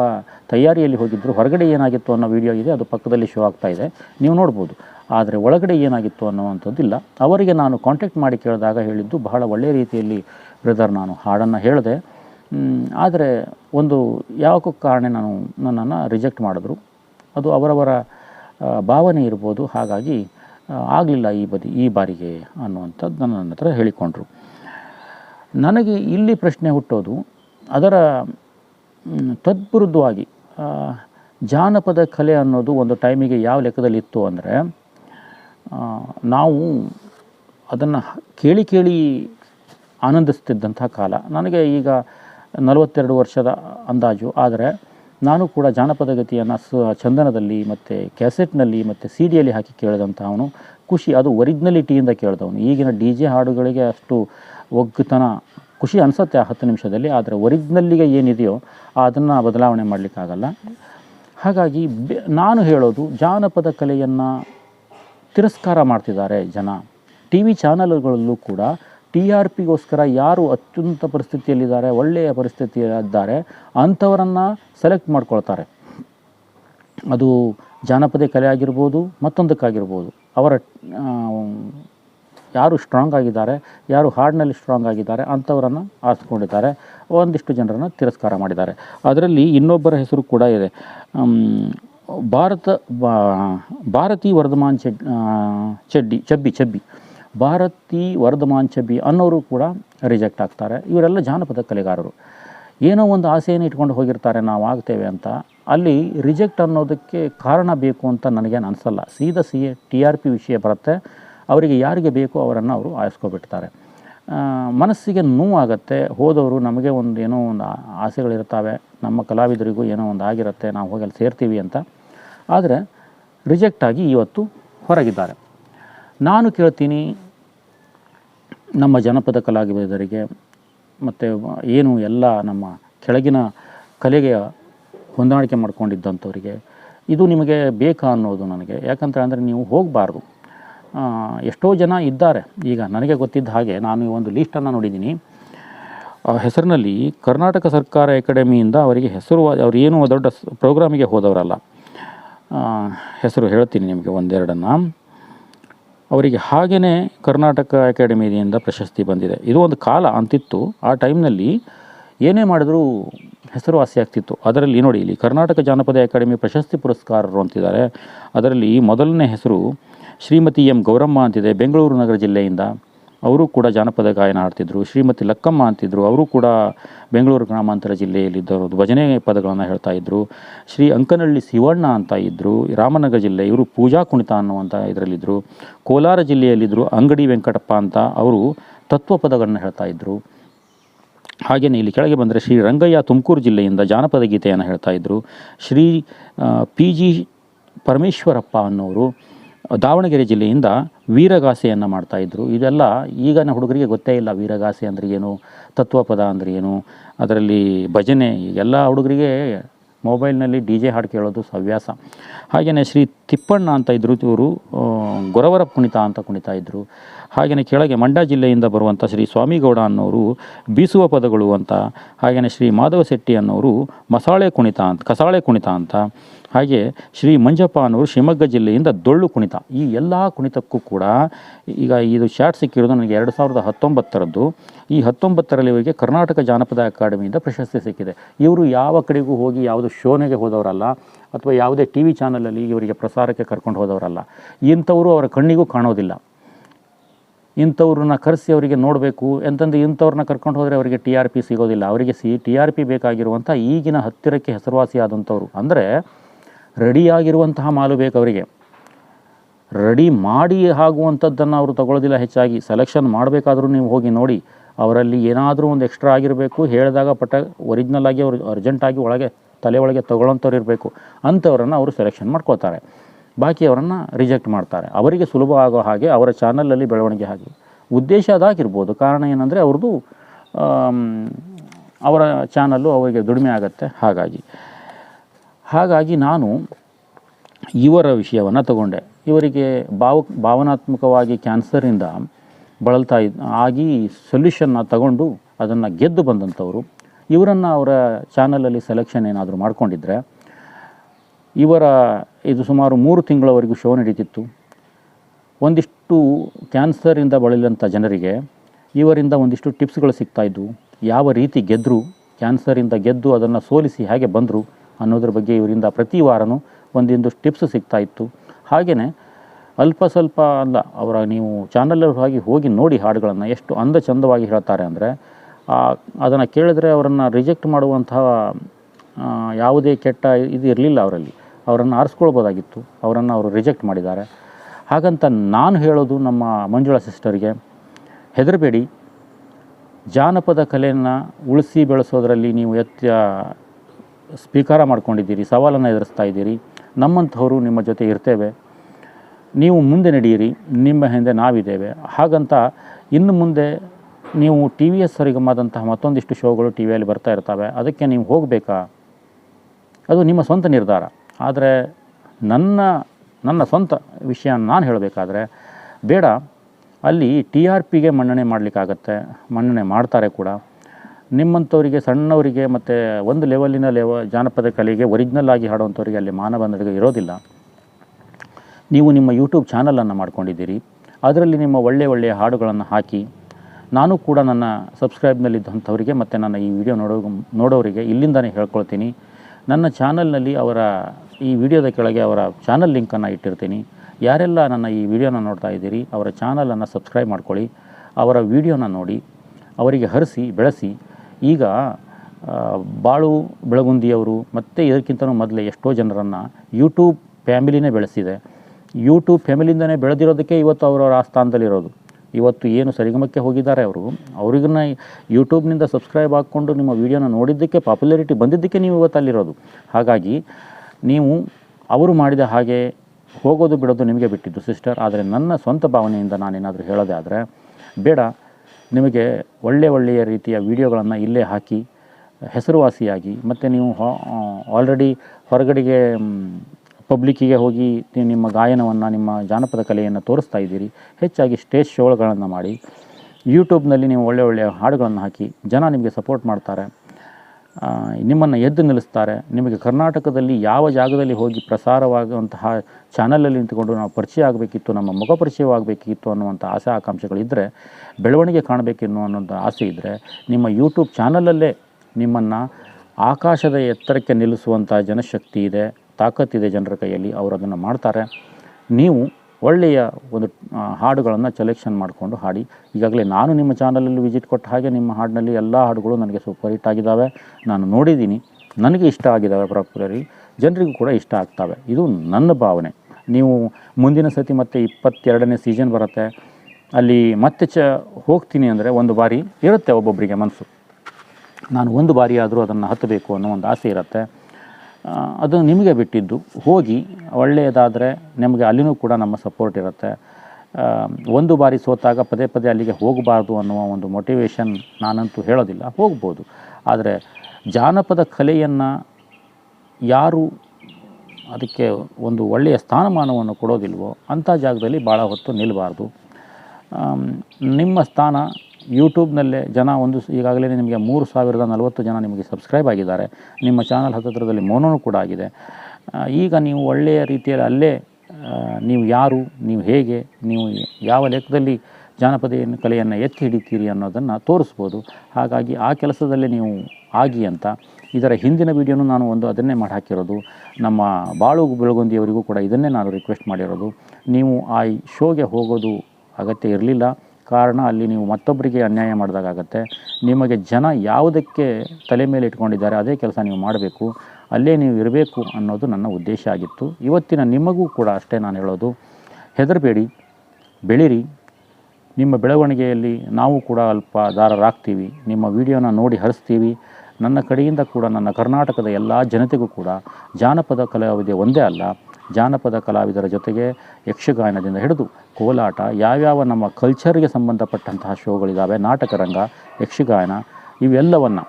ತಯಾರಿಯಲ್ಲಿ ಹೋಗಿದ್ದರು ಹೊರಗಡೆ ಏನಾಗಿತ್ತು ಅನ್ನೋ ವಿಡಿಯೋ ಇದೆ, ಅದು ಪಕ್ಕದಲ್ಲಿ ಶೋ ಆಗ್ತಾ ಇದೆ. ನೀವು ನೋಡ್ಬೋದು. ಆದರೆ ಒಳಗಡೆ ಏನಾಗಿತ್ತು ಅನ್ನುವಂಥದ್ದಿಲ್ಲ ಅವರಿಗೆ ನಾನು ಕಾಂಟ್ಯಾಕ್ಟ್ ಮಾಡಿ ಕೇಳಿದಾಗ ಹೇಳಿದ್ದು, ಬಹಳ ಒಳ್ಳೆಯ ರೀತಿಯಲ್ಲಿ ಬ್ರದರ್ ನಾನು ಹಾಡನ್ನು ಹೇಳಿದೆ. ಆದರೆ ಒಂದು ಯಾವಕ್ಕೂ ಕಾರಣ ನಾನು ನನ್ನನ್ನು ರಿಜೆಕ್ಟ್ ಮಾಡಿದ್ರು. ಅದು ಅವರವರ ಭಾವನೆ ಇರ್ಬೋದು. ಹಾಗಾಗಿ ಆಗಲಿಲ್ಲ ಈ ಬದಿ, ಈ ಬಾರಿಗೆ ಅನ್ನುವಂಥದ್ದು ನನ್ನ ಹತ್ರ ಹೇಳಿಕೊಂಡ್ರು. ನನಗೆ ಇಲ್ಲಿ ಪ್ರಶ್ನೆ ಹುಟ್ಟೋದು, ಅದರ ತದ್ವಿರುದ್ಧವಾಗಿ ಜಾನಪದ ಕಲೆ ಅನ್ನೋದು ಒಂದು ಟೈಮಿಗೆ ಯಾವ ಲೆಕ್ಕದಲ್ಲಿ ಇತ್ತು ಅಂದರೆ ನಾವು ಅದನ್ನು ಕೇಳಿ ಕೇಳಿ ಆನಂದಿಸ್ತಿದ್ದಂಥ ಕಾಲ. ನನಗೆ ಈಗ ನಲವತ್ತೆರಡು ವರ್ಷದ ಅಂದಾಜು, ಆದರೆ ನಾನು ಕೂಡ ಜಾನಪದ ಗತಿಯನ್ನು ಸ, ಚಂದನದಲ್ಲಿ ಮತ್ತು ಕ್ಯಾಸೆಟ್ನಲ್ಲಿ ಮತ್ತು ಸಿ ಡಿಯಲ್ಲಿ ಹಾಕಿ ಕೇಳಿದಂಥವನು ಖುಷಿ, ಅದು ಒರಿಜಿನಲಿಟಿಯಿಂದ ಕೇಳಿದವನು. ಈಗಿನ ಡಿ ಜೆ ಹಾಡುಗಳಿಗೆ ಅಷ್ಟು ಒಗ್ಗತನ ಖುಷಿ ಅನಿಸುತ್ತೆ ಆ ಹತ್ತು ನಿಮಿಷದಲ್ಲಿ, ಆದರೆ ಒರಿಜಿನಲ್ಲಿಗೆ ಏನಿದೆಯೋ ಅದನ್ನು ಬದಲಾವಣೆ ಮಾಡಲಿಕ್ಕಾಗಲ್ಲ. ಹಾಗಾಗಿ ನಾನು ಹೇಳೋದು ಜಾನಪದ ಕಲೆಯನ್ನು ತಿರಸ್ಕಾರ ಮಾಡ್ತಿದ್ದಾರೆ ಜನ. ಟಿ ವಿ ಚಾನಲ್ಗಳಲ್ಲೂ ಕೂಡ ಟಿ ಆರ್ ಪಿಗೋಸ್ಕರ ಯಾರು ಅತ್ಯುನ್ನತ ಪರಿಸ್ಥಿತಿಯಲ್ಲಿದ್ದಾರೆ, ಒಳ್ಳೆಯ ಪರಿಸ್ಥಿತಿಯಲ್ಲಿದ್ದಾರೆ, ಅಂಥವರನ್ನು ಸೆಲೆಕ್ಟ್ ಮಾಡ್ಕೊಳ್ತಾರೆ. ಅದು ಜಾನಪದ ಕಲೆ ಆಗಿರ್ಬೋದು, ಮತ್ತೊಂದಕ್ಕಾಗಿರ್ಬೋದು. ಅವರ ಯಾರು ಸ್ಟ್ರಾಂಗ್ ಆಗಿದ್ದಾರೆ, ಯಾರು ಹಾಡಿನಲ್ಲಿ ಸ್ಟ್ರಾಂಗ್ ಆಗಿದ್ದಾರೆ ಅಂಥವರನ್ನು ಆರಿಸ್ಕೊಂಡಿದ್ದಾರೆ. ಒಂದಿಷ್ಟು ಜನರನ್ನು ತಿರಸ್ಕಾರ ಮಾಡಿದ್ದಾರೆ. ಅದರಲ್ಲಿ ಇನ್ನೊಬ್ಬರ ಹೆಸರು ಕೂಡ ಇದೆ. ಭಾರತ ಭಾರತಿ ವರ್ಧಮಾನ್ ಚೆಡ್ ಚೆಡ್ಡಿ ಚಬ್ಬಿ ಚಬ್ಬಿ. ಭಾರತಿ ವರ್ಧಮಾನ್ ಚಬ್ಬಿ ಅನ್ನೋರು ಕೂಡ ರಿಜೆಕ್ಟ್ ಆಗ್ತಾರೆ. ಇವರೆಲ್ಲ ಜಾನಪದ ಕಲೆಗಾರರು. ಏನೋ ಒಂದು ಆಸೆಯನ್ನು ಇಟ್ಕೊಂಡು ಹೋಗಿರ್ತಾರೆ, ನಾವು ಆಗ್ತೇವೆ ಅಂತ. ಅಲ್ಲಿ ರಿಜೆಕ್ಟ್ ಅನ್ನೋದಕ್ಕೆ ಕಾರಣ ಬೇಕು ಅಂತ ನನಗೇನು ಅನಿಸಲ್ಲ. ಸೀದಾ C A, T R P ವಿಷಯ ಬರುತ್ತೆ. ಅವರಿಗೆ ಯಾರಿಗೆ ಬೇಕೋ ಅವರನ್ನು ಅವರು ಆಯಿಸ್ಕೊಬಿಡ್ತಾರೆ ಮನಸ್ಸಿಗೆ ನೋವಾಗತ್ತೆ. ಹೋದವರು ನಮಗೆ ಒಂದು ಏನೋ ಒಂದು ಆಸೆಗಳಿರ್ತಾವೆ. ನಮ್ಮ ಕಲಾವಿದರಿಗೂ ಏನೋ ಒಂದು ಆಗಿರುತ್ತೆ. ನಾವು ಹೋಗಿ ಅಲ್ಲಿ ಸೇರ್ತೀವಿ ಅಂತ. ಆದರೆ ರಿಜೆಕ್ಟ್ ಆಗಿ ಇವತ್ತು ಹೊರಗಿದ್ದಾರೆ. ನಾನು ಕೇಳ್ತೀನಿ ನಮ್ಮ ಜನಪದ ಕಲಾವಿದರಿಗೆ ಮತ್ತು ಏನು ಎಲ್ಲ ನಮ್ಮ ಕೆಳಗಿನ ಕಲೆಗೆ ಹೊಂದಾಣಿಕೆ ಮಾಡ್ಕೊಂಡಿದ್ದಂಥವರಿಗೆ ಇದು ನಿಮಗೆ ಬೇಕಾ ಅನ್ನೋದು ನನಗೆ. ಯಾಕಂತ ಅಂದರೆ ನೀವು ಹೋಗಬಾರ್ದು. ಎಷ್ಟೋ ಜನ ಇದ್ದಾರೆ. ಈಗ ನನಗೆ ಗೊತ್ತಿದ್ದ ಹಾಗೆ ನಾನು ಒಂದು ಲೀಸ್ಟನ್ನು ನೋಡಿದ್ದೀನಿ. ಹೆಸರಿನಲ್ಲಿ ಕರ್ನಾಟಕ ಸರ್ಕಾರ ಅಕಾಡೆಮಿಯಿಂದ ಅವರಿಗೆ ಹೆಸರು, ಅವ್ರು ಏನು ದೊಡ್ಡ ಪ್ರೋಗ್ರಾಮಿಗೆ ಹೋದವರಲ್ಲ. ಹೆಸರು ಹೇಳ್ತೀನಿ ನಿಮಗೆ ಒಂದೆರಡನ್ನು. ಅವರಿಗೆ ಹಾಗೆಯೇ ಕರ್ನಾಟಕ ಅಕಾಡೆಮಿಯಿಂದ ಪ್ರಶಸ್ತಿ ಬಂದಿದೆ. ಇದು ಒಂದು ಕಾಲ ಅಂತಿತ್ತು. ಆ ಟೈಮ್ನಲ್ಲಿ ಏನೇ ಮಾಡಿದರೂ ಹೆಸರುವಾಸಿ ಆಗ್ತಿತ್ತು. ಅದರಲ್ಲಿ ನೋಡಿ, ಇಲ್ಲಿ ಕರ್ನಾಟಕ ಜಾನಪದ ಅಕಾಡೆಮಿ ಪ್ರಶಸ್ತಿ ಪುರಸ್ಕಾರರು ಅಂತಿದ್ದಾರೆ. ಅದರಲ್ಲಿ ಮೊದಲನೇ ಹೆಸರು ಶ್ರೀಮತಿ ಎಂ ಗೌರಮ್ಮ ಅಂತಿದೆ, ಬೆಂಗಳೂರು ನಗರ ಜಿಲ್ಲೆಯಿಂದ. ಅವರು ಕೂಡ ಜಾನಪದ ಗಾಯನ ಹಾಡ್ತಿದ್ರು, ಶ್ರೀಮತಿ ಲಕ್ಕಮ್ಮ ಅಂತಿದ್ರು, ಅವರು ಕೂಡ ಬೆಂಗಳೂರು ಗ್ರಾಮಾಂತರ ಜಿಲ್ಲೆಯಲ್ಲಿದ್ದವರು ಭಜನೆ ಪದಗಳನ್ನು ಹೇಳ್ತಾ ಇದ್ದರು ಶ್ರೀ ಅಂಕನಹಳ್ಳಿ ಶಿವಣ್ಣ ಅಂತ ಇದ್ದರು ರಾಮನಗರ ಜಿಲ್ಲೆ ಇವರು ಪೂಜಾ ಕುಣಿತ ಅನ್ನುವಂಥ ಇದರಲ್ಲಿದ್ದರು ಕೋಲಾರ ಜಿಲ್ಲೆಯಲ್ಲಿದ್ದರು ಅಂಗಡಿ ವೆಂಕಟಪ್ಪ ಅಂತ ಅವರು ತತ್ವ ಪದಗಳನ್ನು ಹೇಳ್ತಾ ಇದ್ದರು ಹಾಗೆಯೇ ಇಲ್ಲಿ ಕೆಳಗೆ ಬಂದರೆ ಶ್ರೀ ರಂಗಯ್ಯ ತುಮಕೂರು ಜಿಲ್ಲೆಯಿಂದ ಜಾನಪದ ಗೀತೆಯನ್ನು ಹೇಳ್ತಾ ಇದ್ದರು ಶ್ರೀ ಪಿ ಜಿ ಪರಮೇಶ್ವರಪ್ಪ ಅನ್ನೋರು ದಾವಣಗೆರೆ ಜಿಲ್ಲೆಯಿಂದ ವೀರಗಾಸೆಯನ್ನು ಮಾಡ್ತಾಯಿದ್ರು ಇದೆಲ್ಲ ಈಗಿನ ಹುಡುಗರಿಗೆ ಗೊತ್ತೇ ಇಲ್ಲ. ವೀರಗಾಸೆ ಅಂದರೆ ಏನು, ತತ್ವಪದ ಅಂದರೆ ಏನು, ಅದರಲ್ಲಿ ಭಜನೆ ಎಲ್ಲ ಹುಡುಗರಿಗೆ ಮೊಬೈಲ್ನಲ್ಲಿ ಡಿ ಜೆ ಹಾಡು ಕೇಳೋದು ಹವ್ಯಾಸ ಹಾಗೆಯೇ ಶ್ರೀ ತಿಪ್ಪಣ್ಣ ಅಂತ ಇದ್ದರು ಇವರು ಗೊರವರ ಕುಣಿತ ಅಂತ ಕುಣಿತಾ ಇದ್ದರು ಹಾಗೆಯೇ ಕೆಳಗೆ ಮಂಡ್ಯ ಜಿಲ್ಲೆಯಿಂದ ಬರುವಂಥ ಶ್ರೀ ಸ್ವಾಮಿಗೌಡ ಅನ್ನೋರು, ಬೀಸುವ ಪದಗಳು ಅಂತ ಹಾಗೆಯೇ ಶ್ರೀ ಮಾಧವ ಶೆಟ್ಟಿ ಅನ್ನೋರು ಮಸಾಳೆ ಕುಣಿತ ಅಂತ, ಕಸಾಳೆ ಕುಣಿತ ಅಂತ ಹಾಗೆ ಶ್ರೀ ಮಂಜಪ್ಪ ಅನ್ನೋರು ಶಿವಮೊಗ್ಗ ಜಿಲ್ಲೆಯಿಂದ ದೊಳ್ಳು ಕುಣಿತ. ಈ ಎಲ್ಲ ಕುಣಿತಕ್ಕೂ ಕೂಡ ಈಗ ಇದು ಶಾರ್ಟ್ ಸಿಕ್ಕಿರೋದು ನನಗೆ ಎರಡು ಸಾವಿರದ ಹತ್ತೊಂಬತ್ತರದ್ದು. ಈ ಹತ್ತೊಂಬತ್ತರಲ್ಲಿ ಇವರಿಗೆ ಕರ್ನಾಟಕ ಜಾನಪದ ಅಕಾಡೆಮಿಯಿಂದ ಪ್ರಶಸ್ತಿ ಸಿಕ್ಕಿದೆ. ಇವರು ಯಾವ ಕಡೆಗೂ ಹೋಗಿ ಯಾವುದು ಶೋನೆಗೆ ಹೋದವರಲ್ಲ, ಅಥವಾ ಯಾವುದೇ ಟಿ ವಿ ಚಾನಲಲ್ಲಿ ಇವರಿಗೆ ಪ್ರಸಾರಕ್ಕೆ ಕರ್ಕೊಂಡು ಹೋದವರಲ್ಲ, ಇಂಥವರು ಅವರ ಕಣ್ಣಿಗೂ ಕಾಣೋದಿಲ್ಲ. ಇಂಥವ್ರನ್ನ ಕರೆಸಿ ಅವರಿಗೆ ನೋಡಬೇಕು ಅಂತಂದು ಇಂಥವ್ರನ್ನ ಕರ್ಕೊಂಡು ಹೋದರೆ ಅವರಿಗೆ ಟಿ ಆರ್ ಪಿ ಸಿಗೋದಿಲ್ಲ. ಅವರಿಗೆ ಸಿ, ಟಿ ಆರ್ ಪಿ ಬೇಕಾಗಿರುವಂಥ ಈಗಿನ ಹತ್ತಿರಕ್ಕೆ ಹೆಸರುವಾಸಿ ಆದಂಥವ್ರು ಅಂದರೆ ರೆಡಿಯಾಗಿರುವಂತಹ ಮಾಲು ಬೇಕು ಅವರಿಗೆ. ರೆಡಿ ಮಾಡಿ ಆಗುವಂಥದ್ದನ್ನು ಅವರು ತಗೊಳ್ಳೋದಿಲ್ಲ, ಹೆಚ್ಚಾಗಿ ಸೆಲೆಕ್ಷನ್ ಮಾಡಬೇಕಾದ್ರೂ ನೀವು ಹೋಗಿ ನೋಡಿ, ಅವರಲ್ಲಿ ಏನಾದರೂ ಒಂದು ಎಕ್ಸ್ಟ್ರಾ ಆಗಿರಬೇಕು, ಹೇಳಿದಾಗ ಪಟ ಒರಿಜಿನಲ್ ಆಗಿ ಅವರು ಅರ್ಜೆಂಟಾಗಿ ಒಳಗೆ, ತಲೆ ಒಳಗೆ ತಗೊಳ್ಳೋಂಥವ್ರು ಇರಬೇಕು, ಅಂಥವ್ರನ್ನು ಅವರು ಸೆಲೆಕ್ಷನ್ ಮಾಡ್ಕೋತಾರೆ ಬಾಕಿಯವರನ್ನು ರಿಜೆಕ್ಟ್ ಮಾಡ್ತಾರೆ. ಅವರಿಗೆ ಸುಲಭ ಆಗೋ ಹಾಗೆ ಅವರ ಚಾನಲಲ್ಲಿ ಬೆಳವಣಿಗೆ ಆಗಿ ಉದ್ದೇಶ ಅದಾಗಿರ್ಬೋದು. ಕಾರಣ ಏನಂದರೆ ಅವ್ರದ್ದು ಅವರ ಚಾನಲ್ಲು ಅವರಿಗೆ ದುಡಿಮೆ ಆಗುತ್ತೆ. ಹಾಗಾಗಿ ಹಾಗಾಗಿ ನಾನು ಇವರ ವಿಷಯವನ್ನು ತಗೊಂಡೆ. ಇವರಿಗೆ ಭಾವ, ಭಾವನಾತ್ಮಕವಾಗಿ ಕ್ಯಾನ್ಸರಿಂದ ಬಳಲ್ತಾ ಇದ್, ಆಗಿ ಸೊಲ್ಯೂಷನ್ನ ತಗೊಂಡು ಅದನ್ನು ಗೆದ್ದು ಬಂದಂಥವರು. ಇವರನ್ನು ಅವರ ಚಾನಲಲ್ಲಿ ಸೆಲೆಕ್ಷನ್ ಏನಾದರೂ ಮಾಡ್ಕೊಂಡಿದ್ರೆ, ಇವರ ಇದು ಸುಮಾರು ಮೂರು ತಿಂಗಳವರೆಗೂ ಶೋ ನಡೀತಿತ್ತು. ಒಂದಿಷ್ಟು ಕ್ಯಾನ್ಸರಿಂದ ಬಳಲಿದಂಥ ಜನರಿಗೆ ಇವರಿಂದ ಒಂದಿಷ್ಟು ಟಿಪ್ಸ್ಗಳು ಸಿಗ್ತಾಯಿದ್ವು ಯಾವ ರೀತಿ ಗೆದ್ದರು ಕ್ಯಾನ್ಸರಿಂದ ಗೆದ್ದು ಅದನ್ನು ಸೋಲಿಸಿ ಹೇಗೆ ಬಂದರು ಅನ್ನೋದ್ರ ಬಗ್ಗೆ ಇವರಿಂದ ಪ್ರತಿ ವಾರನೂ ಒಂದೊಂದು ಟಿಪ್ಸ್ ಸಿಗ್ತಾ ಇತ್ತು. ಹಾಗೆಯೇ ಅಲ್ಪ ಸ್ವಲ್ಪ ಅಲ್ಲ, ಅವರ ನೀವು ಚಾನಲ್ ಹೋಗಿ ಹೋಗಿ ನೋಡಿ ಹಾಡುಗಳನ್ನು ಎಷ್ಟು ಅಂದ ಚಂದವಾಗಿ ಹೇಳ್ತಾರೆ ಅಂದರೆ ಅದನ್ನು ಕೇಳಿದ್ರೆ ಅವರನ್ನು ರಿಜೆಕ್ಟ್ ಮಾಡುವಂತಹ ಯಾವುದೇ ಕೆಟ್ಟ ಇದು ಇರಲಿಲ್ಲ ಅವರಲ್ಲಿ. ಅವರನ್ನು ಆರಿಸ್ಕೊಳ್ಬೋದಾಗಿತ್ತು. ಅವರನ್ನು ಅವರು ರಿಜೆಕ್ಟ್ ಮಾಡಿದ್ದಾರೆ. ಹಾಗಂತ ನಾನು ಹೇಳೋದು ನಮ್ಮ ಮಂಜುಳಾ ಸಿಸ್ಟರ್ಗೆ ಹೆದರಬೇಡಿ. ಜಾನಪದ ಕಲೆಯನ್ನು ಉಳಿಸಿ ಬೆಳೆಸೋದರಲ್ಲಿ ನೀವು ಎತ್ತ ಸ್ವೀಕಾರ ಮಾಡ್ಕೊಂಡಿದ್ದೀರಿ, ಸವಾಲನ್ನು ಎದುರಿಸ್ತಾ ಇದ್ದೀರಿ, ನಮ್ಮಂಥವರು ನಿಮ್ಮ ಜೊತೆ ಇರ್ತೇವೆ, ನೀವು ಮುಂದೆ ನಡೆಯಿರಿ, ನಿಮ್ಮ ಹಿಂದೆ ನಾವಿದ್ದೇವೆ. ಹಾಗಂತ ಇನ್ನು ಮುಂದೆ ನೀವು ಟಿ ವಿ ಎಸ್ ಸರಿಗಮ್ಮದಂತಹ ಮತ್ತೊಂದಿಷ್ಟು ಶೋಗಳು ಟಿ ವಿಯಲ್ಲಿ ಬರ್ತಾ ಇರ್ತವೆ, ಅದಕ್ಕೆ ನೀವು ಹೋಗಬೇಕಾ? ಅದು ನಿಮ್ಮ ಸ್ವಂತ ನಿರ್ಧಾರ. ಆದರೆ ನನ್ನ ನನ್ನ ಸ್ವಂತ ವಿಷಯ ನಾನು ಹೇಳಬೇಕಾದ್ರೆ, ಬೇಡ, ಅಲ್ಲಿ ಟಿ ಆರ್ ಪಿಗೆ ಮನ್ನಣೆ ಮಾಡಲಿಕ್ಕಾಗತ್ತೆ, ಮನ್ನಣೆ ಮಾಡ್ತಾರೆ ಕೂಡ. ನಿಮ್ಮಂಥವರಿಗೆ, ಸಣ್ಣವರಿಗೆ ಮತ್ತು ಒಂದು ಲೆವೆಲಿನ ಲೆವ ಜಾನಪದ ಕಲೆಗೆ ಒರಿಜಿನಲ್ ಆಗಿ ಹಾಡುವಂಥವರಿಗೆ ಅಲ್ಲಿ ನಡಿಗೆ ಇರೋದಿಲ್ಲ. ನೀವು ನಿಮ್ಮ ಯೂಟ್ಯೂಬ್ ಚಾನಲನ್ನು ಮಾಡ್ಕೊಂಡಿದ್ದೀರಿ. ಅದರಲ್ಲಿ ನಿಮ್ಮ ಒಳ್ಳೆಯ ಒಳ್ಳೆಯ ಹಾಡುಗಳನ್ನು ಹಾಕಿ, ನಾನು ಕೂಡ ನನ್ನ ಸಬ್ಸ್ಕ್ರೈಬ್ನಲ್ಲಿದ್ದಂಥವರಿಗೆ ಮತ್ತು ನನ್ನ ಈ ವಿಡಿಯೋ ನೋಡೋ, ನೋಡೋರಿಗೆ ಇಲ್ಲಿಂದನೇ ಹೇಳ್ಕೊಳ್ತೀನಿ. ನನ್ನ ಚಾನಲ್ನಲ್ಲಿ ಅವರ ಈ ವಿಡಿಯೋದ ಕೆಳಗೆ ಅವರ ಚಾನಲ್ ಲಿಂಕನ್ನು ಇಟ್ಟಿರ್ತೀನಿ. ಯಾರೆಲ್ಲ ನನ್ನ ಈ ವಿಡಿಯೋನ ನೋಡ್ತಾ ಇದ್ದೀರಿ, ಅವರ ಚಾನಲನ್ನು ಸಬ್ಸ್ಕ್ರೈಬ್ ಮಾಡ್ಕೊಳ್ಳಿ. ಅವರ ವಿಡಿಯೋನ ನೋಡಿ, ಅವರಿಗೆ ಹರಿಸಿ, ಬೆಳೆಸಿ ಈಗ ಬಾಳು ಬೆಳಗುಂದಿಯವರು ಮತ್ತು ಇದಕ್ಕಿಂತಲೂ ಮೊದಲೇ ಎಷ್ಟೋ ಜನರನ್ನು ಯೂಟ್ಯೂಬ್ ಫ್ಯಾಮಿಲಿನೇ ಬೆಳೆಸಿದೆ. ಯೂಟ್ಯೂಬ್ ಫ್ಯಾಮಿಲಿಯಿಂದನೇ ಬೆಳೆದಿರೋದಕ್ಕೆ ಇವತ್ತು ಅವರವರ ಆ ಸ್ಥಾನದಲ್ಲಿರೋದು. ಇವತ್ತು ಏನು ಸರಿಗಮಕ್ಕೆ ಹೋಗಿದ್ದಾರೆ ಅವರು? ಅವ್ರಿಗನ್ನ ಯೂಟ್ಯೂಬ್ನಿಂದ ಸಬ್ಸ್ಕ್ರೈಬ್ ಹಾಕ್ಕೊಂಡು ನಿಮ್ಮ ವೀಡಿಯೋನ ನೋಡಿದ್ದಕ್ಕೆ ಪಾಪ್ಯುಲಾರಿಟಿ ಬಂದಿದ್ದಕ್ಕೆ ನೀವು ಇವತ್ತು ಅಲ್ಲಿರೋದು. ಹಾಗಾಗಿ ನೀವು ಅವರು ಮಾಡಿದ ಹಾಗೆ ಹೋಗೋದು ಬಿಡೋದು ನಿಮಗೆ ಬಿಟ್ಟಿದ್ದು ಸಿಸ್ಟರ್ ಆದರೆ ನನ್ನ ಸ್ವಂತ ಭಾವನೆಯಿಂದ ನಾನೇನಾದರೂ ಹೇಳೋದೇ ಆದರೆ, ಬೇಡ. ನಿಮಗೆ ಒಳ್ಳೆಯ ಒಳ್ಳೆಯ ರೀತಿಯ ವಿಡಿಯೋಗಳನ್ನು ಇಲ್ಲೇ ಹಾಕಿ, ಹೆಸರುವಾಸಿಯಾಗಿ, ಮತ್ತು ನೀವು ಆಲ್ರೆಡಿ ಹೊರಗಡೆಗೆ ಪಬ್ಲಿಕ್ಕಿಗೆ ಹೋಗಿ ನಿಮ್ಮ ಗಾಯನವನ್ನು, ನಿಮ್ಮ ಜಾನಪದ ಕಲೆಯನ್ನು ತೋರಿಸ್ತಾ ಇದ್ದೀರಿ, ಹೆಚ್ಚಾಗಿ ಸ್ಟೇಜ್ ಶೋಗಳನ್ನು ಮಾಡಿ ಯೂಟ್ಯೂಬ್ನಲ್ಲಿ ನೀವು ಒಳ್ಳೆ ಒಳ್ಳೆಯ ಹಾಡುಗಳನ್ನು ಹಾಕಿ ಜನ ನಿಮಗೆ ಸಪೋರ್ಟ್ ಮಾಡ್ತಾರೆ. ನಿಮ್ಮನ್ನು ಎದ್ದು ನಿಲ್ಲಿಸ್ತಾರೆ. ನಿಮಗೆ ಕರ್ನಾಟಕದಲ್ಲಿ ಯಾವ ಜಾಗದಲ್ಲಿ ಹೋಗಿ ಪ್ರಸಾರವಾಗುವಂತಹ ಚಾನಲಲ್ಲಿ ನಿಂತುಕೊಂಡು ನಾವು ಪರಿಚಯ ಆಗಬೇಕಿತ್ತು, ನಮ್ಮ ಮುಖ ಪರಿಚಯವಾಗಬೇಕಿತ್ತು ಅನ್ನುವಂಥ ಆಸೆ ಆಕಾಂಕ್ಷೆಗಳಿದ್ದರೆ ಬೆಳವಣಿಗೆ ಕಾಣಬೇಕೆನ್ನುವ ಅನ್ನೋಂಥ ಆಸೆ ಇದ್ದರೆ ನಿಮ್ಮ ಯೂಟ್ಯೂಬ್ ಚಾನಲಲ್ಲೇ ನಿಮ್ಮನ್ನು ಆಕಾಶದ ಎತ್ತರಕ್ಕೆ ನಿಲ್ಲಿಸುವಂಥ ಜನಶಕ್ತಿ ಇದೆ ತಾಕತ್ತಿದೆ ಜನರ ಕೈಯಲ್ಲಿ, ಅವರು ಅದನ್ನು ಮಾಡ್ತಾರೆ. ನೀವು ಒಳ್ಳೆಯ ಒಂದು ಹಾಡುಗಳನ್ನು ಸೆಲೆಕ್ಷನ್ ಮಾಡಿಕೊಂಡು ಹಾಡಿ. ಈಗಾಗಲೇ ನಾನು ನಿಮ್ಮ ಚಾನಲಲ್ಲಿ ವಿಸಿಟ್ ಕೊಟ್ಟ ಹಾಗೆ ನಿಮ್ಮ ಹಾಡಿನಲ್ಲಿ ಎಲ್ಲ ಹಾಡುಗಳು ನನಗೆ ಸೂಪರ್ ಹಿಟ್ ಆಗಿದ್ದಾವೆ. ನಾನು ನೋಡಿದ್ದೀನಿ, ನನಗೆ ಇಷ್ಟ ಆಗಿದ್ದಾವೆ ಪ್ರಾಪುರರಿ ಜನರಿಗೂ ಕೂಡ ಇಷ್ಟ ಆಗ್ತವೆ. ಇದು ನನ್ನ ಭಾವನೆ. ನೀವು ಮುಂದಿನ ಸತಿ ಮತ್ತೆ ಇಪ್ಪತ್ತೆರಡನೇ ಸೀಸನ್ ಬರುತ್ತೆ. ಅಲ್ಲಿ ಮತ್ತೆ ಚ, ಹೋಗ್ತೀನಿ ಅಂದರೆ ಒಂದು ಬಾರಿ ಇರುತ್ತೆ ಒಬ್ಬೊಬ್ಬರಿಗೆ ಮನಸ್ಸು. ನಾನು ಒಂದು ಬಾರಿ ಆದರೂ ಅದನ್ನು ಹತ್ತಬೇಕು ಅನ್ನೋ ಒಂದು ಆಸೆ ಇರುತ್ತೆ. ಅದು ನಿಮಗೆ ಬಿಟ್ಟಿದ್ದು. ಹೋಗಿ ಒಳ್ಳೆಯದಾದರೆ ನಿಮಗೆ ಅಲ್ಲಿನೂ ಕೂಡ ನಮ್ಮ ಸಪೋರ್ಟ್ ಇರುತ್ತೆ. ಒಂದು ಬಾರಿ ಸೋತಾಗ ಪದೇ ಪದೇ ಅಲ್ಲಿಗೆ ಹೋಗಬಾರ್ದು ಅನ್ನುವ ಒಂದು ಮೋಟಿವೇಶನ್ ನಾನಂತೂ ಹೇಳೋದಿಲ್ಲ. ಹೋಗ್ಬೋದು. ಆದರೆ ಜಾನಪದ ಕಲೆಯನ್ನು ಯಾರು ಅದಕ್ಕೆ ಒಂದು ಒಳ್ಳೆಯ ಸ್ಥಾನಮಾನವನ್ನು ಕೊಡೋದಿಲ್ವೋ ಅಂಥ ಜಾಗದಲ್ಲಿ ಭಾಳ ಹೊತ್ತು ನಿಲ್ಲಬಾರ್ದು ನಿಮ್ಮ ಸ್ಥಾನ ಯೂಟ್ಯೂಬ್ನಲ್ಲೇ ಜನ ಒಂದು ಈಗಾಗಲೇ ನಿಮಗೆ ಮೂರು ಸಾವಿರದ ನಲವತ್ತು ಜನ ನಿಮಗೆ ಸಬ್ಸ್ಕ್ರೈಬ್ ಆಗಿದ್ದಾರೆ. ನಿಮ್ಮ ಚಾನಲ್ ಹತ್ತಿರದಲ್ಲಿ ಮೋನೋನು ಕೂಡ ಆಗಿದೆ. ಈಗ ನೀವು ಒಳ್ಳೆಯ ರೀತಿಯಲ್ಲಿ ಅಲ್ಲೇ ನೀವು ಯಾರು, ನೀವು ಹೇಗೆ, ನೀವು ಯಾವ ಲೆಕ್ಕದಲ್ಲಿ ಜಾನಪದ ಕಲೆಯನ್ನು ಎತ್ತಿ ಹಿಡಿತೀರಿ ಅನ್ನೋದನ್ನು ತೋರಿಸ್ಬೋದು. ಹಾಗಾಗಿ ಆ ಕೆಲಸದಲ್ಲೇ ನೀವು ಆಗಿ ಅಂತ ಇದರ ಹಿಂದಿನ ವಿಡಿಯೋನು ನಾನು ಒಂದು ಅದನ್ನೇ ಮಾಡಿ ಹಾಕಿರೋದು. ನಮ್ಮ ಬಾಳು ಬೆಳಗೊಂದಿಯವರಿಗೂ ಕೂಡ ಇದನ್ನೇ ನಾನು ರಿಕ್ವೆಸ್ಟ್ ಮಾಡಿರೋದು. ನೀವು ಆ ಶೋಗೆ ಹೋಗೋದು ಅಗತ್ಯ ಇರಲಿಲ್ಲ. ಕಾರಣ ಅಲ್ಲಿ ನೀವು ಮತ್ತೊಬ್ಬರಿಗೆ ಅನ್ಯಾಯ ಮಾಡಿದಾಗತ್ತೆ ನಿಮಗೆ ಜನ ಯಾವುದಕ್ಕೆ ತಲೆ ಮೇಲೆ ಇಟ್ಕೊಂಡಿದ್ದಾರೆ ಅದೇ ಕೆಲಸ ನೀವು ಮಾಡಬೇಕು. ಅಲ್ಲೇ ನೀವು ಇರಬೇಕು ಅನ್ನೋದು ನನ್ನ ಉದ್ದೇಶ ಆಗಿತ್ತು. ಇವತ್ತಿನ ನಿಮಗೂ ಕೂಡ ಅಷ್ಟೇ ನಾನು ಹೇಳೋದು. ಹೆದರಬೇಡಿ, ಬೆಳೀರಿ. ನಿಮ್ಮ ಬೆಳವಣಿಗೆಯಲ್ಲಿ ನಾವು ಕೂಡ ಅಲ್ಪ ದಾರರಾಗ್ತೀವಿ ನಿಮ್ಮ ವಿಡಿಯೋನ ನೋಡಿ ಹರಿಸ್ತೀವಿ. ನನ್ನ ಕಡೆಯಿಂದ ಕೂಡ ನನ್ನ ಕರ್ನಾಟಕದ ಎಲ್ಲ ಜನತೆಗೂ ಕೂಡ ಜಾನಪದ ಕಲಾವಿದೆ ಒಂದೇ ಅಲ್ಲ. ಜಾನಪದ ಕಲಾವಿದರ ಜೊತೆಗೆ ಯಕ್ಷಗಾಯನದಿಂದ ಹಿಡಿದು ಕೋಲಾಟ, ಯಾವ್ಯಾವ ನಮ್ಮ ಕಲ್ಚರ್ಗೆ ಸಂಬಂಧಪಟ್ಟಂತಹ ಶೋಗಳಿದ್ದಾವೆ ನಾಟಕ ರಂಗ ಯಕ್ಷಗಾಯನ ಇವೆಲ್ಲವನ್ನು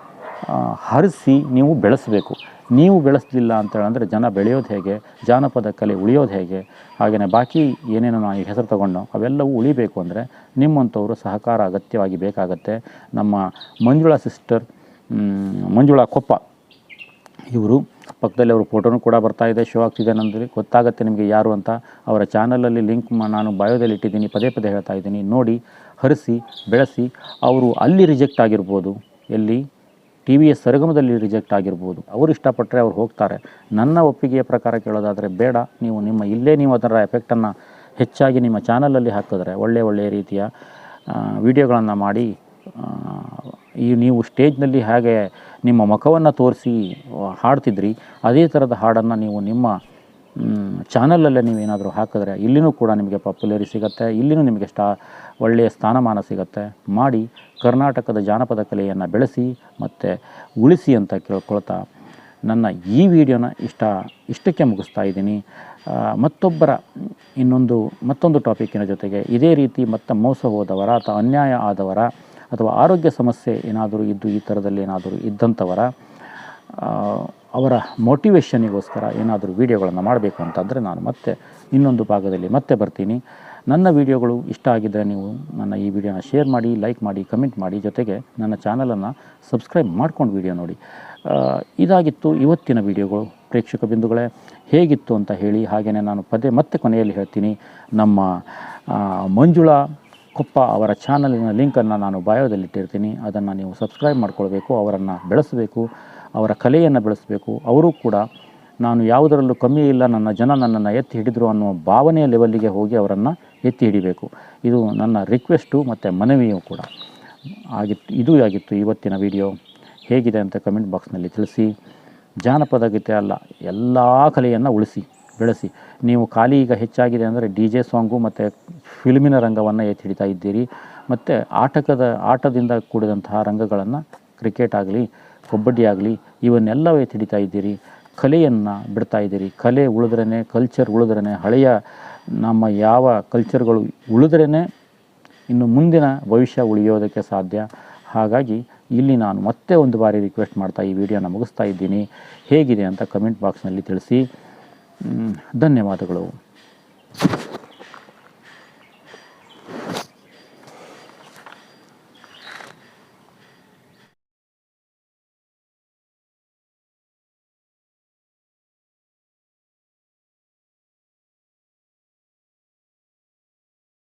ಹರಿಸಿ ನೀವು ಬೆಳೆಸಬೇಕು. ನೀವು ಬೆಳೆಸಲಿಲ್ಲ ಅಂತ ಹೇಳಿದ್ರೆ ಜನ ಬೆಳೆಯೋದು ಹೇಗೆ, ಜಾನಪದ ಕಲೆ ಉಳಿಯೋದು ಹೇಗೆ ಹಾಗೆಯೇ ಬಾಕಿ ಏನೇನು ನಾನು ಹೆಸರು ತಗೊಂಡು ಅವೆಲ್ಲವೂ ಉಳಿಬೇಕು ಅಂದರೆ ನಿಮ್ಮಂಥವರು ಸಹಕಾರ ಅಗತ್ಯವಾಗಿ ಬೇಕಾಗತ್ತೆ. ನಮ್ಮ ಮಂಜುಳಾ ಸಿಸ್ಟರ್ ಮಂಜುಳಾ ಕೊಪ್ಪ ಇವರು ಪಕ್ಕದಲ್ಲಿ ಅವ್ರ ಫೋಟೋನು ಕೂಡ ಬರ್ತಾ ಇದೆ ಶೋ ಆಗ್ತಿದೆ ಅಂದರೆ ಗೊತ್ತಾಗುತ್ತೆ ನಿಮಗೆ ಯಾರು ಅಂತ. ಅವರ ಚಾನಲಲ್ಲಿ ಲಿಂಕ್ ನಾನು ಬಯೋದಲ್ಲಿ ಇಟ್ಟಿದ್ದೀನಿ, ಪದೇ ಪದೇ ಹೇಳ್ತಾ ಇದ್ದೀನಿ. ನೋಡಿ, ಹರಿಸಿ, ಬೆಳೆಸಿ, ಅವರು ಅಲ್ಲಿ ರಿಜೆಕ್ಟ್ ಆಗಿರ್ಬೋದು, ಎಲ್ಲಿ? ಟಿ ವಿಯ ಸರಗಮದಲ್ಲಿ ರಿಜೆಕ್ಟ್ ಆಗಿರ್ಬೋದು. ಅವರು ಇಷ್ಟಪಟ್ಟರೆ ಅವ್ರು ಹೋಗ್ತಾರೆ. ನನ್ನ ಒಪ್ಪಿಗೆಯ ಪ್ರಕಾರ ಕೇಳೋದಾದರೆ ಬೇಡ, ನೀವು ನಿಮ್ಮ, ಇಲ್ಲೇ ನೀವು ಅದರ ಎಫೆಕ್ಟನ್ನು ಹೆಚ್ಚಾಗಿ ನಿಮ್ಮ ಚಾನಲಲ್ಲಿ ಹಾಕಿದ್ರೆ ಒಳ್ಳೆಯ ಒಳ್ಳೆಯ ರೀತಿಯ ವಿಡಿಯೋಗಳನ್ನು ಮಾಡಿ ಈ ನೀವು ಸ್ಟೇಜ್ನಲ್ಲಿ ಹೇಗೆ ನಿಮ್ಮ ಮುಖವನ್ನು ತೋರಿಸಿ ಹಾಡ್ತಿದ್ರಿ, ಅದೇ ಥರದ ಹಾಡನ್ನು ನೀವು ನಿಮ್ಮ ಚಾನಲಲ್ಲೇ ನೀವೇನಾದರೂ ಹಾಕಿದ್ರೆ ಇಲ್ಲಿನೂ ಕೂಡ ನಿಮಗೆ ಪಾಪ್ಯುಲರಿ ಸಿಗುತ್ತೆ, ಇಲ್ಲಿನೂ ನಿಮಗೆ ಸ್ಟಾ, ಒಳ್ಳೆಯ ಸ್ಥಾನಮಾನ ಸಿಗುತ್ತೆ. ಮಾಡಿ ಕರ್ನಾಟಕದ ಜಾನಪದ ಕಲೆಯನ್ನು ಬೆಳೆಸಿ ಮತ್ತು ಉಳಿಸಿ ಅಂತ ಕೇಳ್ಕೊಳ್ತಾ ನನ್ನ ಈ ವಿಡಿಯೋನ ಇಷ್ಟ, ಇಷ್ಟಕ್ಕೆ ಮುಗಿಸ್ತಾ ಇದ್ದೀನಿ. ಮತ್ತೊಬ್ಬರ, ಇನ್ನೊಂದು, ಮತ್ತೊಂದು ಟಾಪಿಕ್ಕಿನ ಜೊತೆಗೆ ಇದೇ ರೀತಿ ಮತ್ತೆ ಮೋಸ ಹೋದವರ ಅಥವಾ ಅನ್ಯಾಯ ಆದವರ ಅಥವಾ ಆರೋಗ್ಯ ಸಮಸ್ಯೆ ಏನಾದರೂ ಇದ್ದು ಈ ಥರದಲ್ಲಿ ಏನಾದರೂ ಇದ್ದಂಥವರ ಅವರ ಮೋಟಿವೇಷನಿಗೋಸ್ಕರ ಏನಾದರೂ ವೀಡಿಯೋಗಳನ್ನು ಮಾಡಬೇಕು ಅಂತಂದರೆ ನಾನು ಮತ್ತೆ ಇನ್ನೊಂದು ಭಾಗದಲ್ಲಿ ಮತ್ತೆ ಬರ್ತೀನಿ. ನನ್ನ ವಿಡಿಯೋಗಳು ಇಷ್ಟ ಆಗಿದ್ದರೆ ನೀವು ನನ್ನ ಈ ವಿಡಿಯೋನ ಶೇರ್ ಮಾಡಿ, ಲೈಕ್ ಮಾಡಿ, ಕಮೆಂಟ್ ಮಾಡಿ, ಜೊತೆಗೆ ನನ್ನ ಚಾನಲನ್ನು ಸಬ್ಸ್ಕ್ರೈಬ್ ಮಾಡ್ಕೊಂಡು ವಿಡಿಯೋ ನೋಡಿ. ಇದಾಗಿತ್ತು ಇವತ್ತಿನ ವಿಡಿಯೋಗಳು. ಪ್ರೇಕ್ಷಕ ಬಿಂದುಗಳೇ, ಹೇಗಿತ್ತು ಅಂತ ಹೇಳಿ ಹಾಗೆಯೇ ನಾನು ಪದೇ ಮತ್ತೆ ಕೊನೆಯಲ್ಲಿ ಹೇಳ್ತೀನಿ. ನಮ್ಮ ಮಂಜುಳಾ ಕೊಪ್ಪ ಅವರ ಚಾನಲಿನ ಲಿಂಕನ್ನು ನಾನು ಬಾಯೋದಲ್ಲಿಟ್ಟಿರ್ತೀನಿ ಅದನ್ನು ನೀವು ಸಬ್ಸ್ಕ್ರೈಬ್ ಮಾಡ್ಕೊಳ್ಬೇಕು, ಅವರನ್ನು ಬೆಳೆಸಬೇಕು, ಅವರ ಕಲೆಯನ್ನು ಬೆಳೆಸಬೇಕು. ಅವರು ಕೂಡ ನಾನು ಯಾವುದರಲ್ಲೂ ಕಮ್ಮಿ ಇಲ್ಲ, ನನ್ನ ಜನ ನನ್ನನ್ನು ಎತ್ತಿ ಹಿಡಿದ್ರು ಅನ್ನೋ ಭಾವನೆಯ ಲೆವೆಲ್ಲಿಗೆ ಹೋಗಿ ಅವರನ್ನು ಎತ್ತಿ ಹಿಡಿಬೇಕು. ಇದು ನನ್ನ ರಿಕ್ವೆಸ್ಟು ಮತ್ತು ಮನವಿಯೂ ಕೂಡ. ಆಗಿತ್ತು, ಇದು ಆಗಿತ್ತು ಇವತ್ತಿನ ವಿಡಿಯೋ ಹೇಗಿದೆ ಅಂತ ಕಮೆಂಟ್ ಬಾಕ್ಸ್ನಲ್ಲಿ ತಿಳಿಸಿ. ಜಾನಪದ ಗೀತೆ ಅಲ್ಲ, ಎಲ್ಲ ಕಲೆಯನ್ನು ಉಳಿಸಿ, ಬೆಳೆಸಿ. ನೀವು ಖಾಲಿ ಈಗ ಹೆಚ್ಚಾಗಿದೆ ಅಂದರೆ ಡಿ ಜೆ ಸಾಂಗು ಮತ್ತು ಫಿಲ್ಮಿನ ರಂಗವನ್ನು ಎತ್ತಿ ಹಿಡಿತಾ ಇದ್ದೀರಿ. ಮತ್ತು ಆಟಕದ, ಆಟದಿಂದ ಕೂಡಿದಂತಹ ರಂಗಗಳನ್ನು ಕ್ರಿಕೆಟ್ ಆಗಲಿ, ಕಬಡ್ಡಿ ಆಗಲಿ ಇವನ್ನೆಲ್ಲ ಎತ್ತಿ ಹಿಡಿತಾ ಇದ್ದೀರಿ. ಕಲೆಯನ್ನು ಬಿಡ್ತಾ ಇದ್ದೀರಿ. ಕಲೆ ಉಳಿದ್ರೇ ಕಲ್ಚರ್ ಉಳಿದ್ರೇ ಹಳೆಯ ನಮ್ಮ ಯಾವ ಕಲ್ಚರ್ಗಳು ಉಳಿದ್ರೇ ಇನ್ನು ಮುಂದಿನ ಭವಿಷ್ಯ ಉಳಿಯೋದಕ್ಕೆ ಸಾಧ್ಯ. ಹಾಗಾಗಿ ಇಲ್ಲಿ ನಾನು ಮತ್ತೆ ಒಂದು ಬಾರಿ ರಿಕ್ವೆಸ್ಟ್ ಮಾಡ್ತಾ ಈ ವಿಡಿಯೋನ ಮುಗಿಸ್ತಾ ಇದ್ದೀನಿ. ಹೇಗಿದೆ ಅಂತ ಕಮೆಂಟ್ ಬಾಕ್ಸ್ನಲ್ಲಿ ತಿಳಿಸಿ. ಧನ್ಯವಾದಗಳು.